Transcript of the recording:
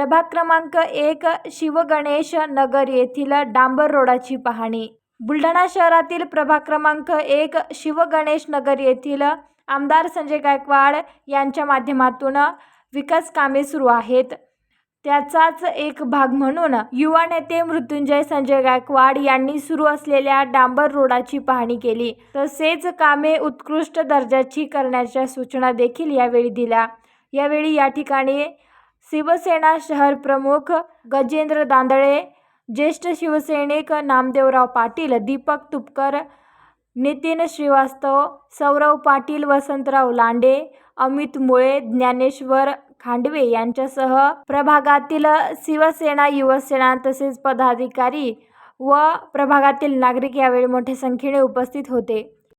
प्रभाग क्रमांक एक शिवगणेश नगर येथील डांबर रोडाची पाहणी. बुलढाणा शहरातील प्रभाग क्रमांक एक शिवगणेश नगर येथील आमदार संजय गायकवाड यांच्या माध्यमातून विकास कामे सुरू आहेत. त्याचाच एक भाग म्हणून युवा नेते मृत्युंजय संजय गायकवाड यांनी सुरू असलेल्या डांबर रोडाची पाहणी केली. तसेच कामे उत्कृष्ट दर्जाची करण्याच्या सूचना देखील यावेळी दिल्या. यावेळी या ठिकाणी शिवसेना शहर प्रमुख गजेंद्र दांदळे ज्येष्ठ शिवसैनिक नामदेवराव पाटील दीपक तुपकर नितीन श्रीवास्तव सौरव पाटील वसंतराव लांडे अमित मुळे ज्ञानेश्वर खांडवे यांच्यासह प्रभागातील शिवसेना युवसेना तसेच पदाधिकारी व प्रभागातील नागरिक यावेळी मोठ्या संख्येने उपस्थित होते.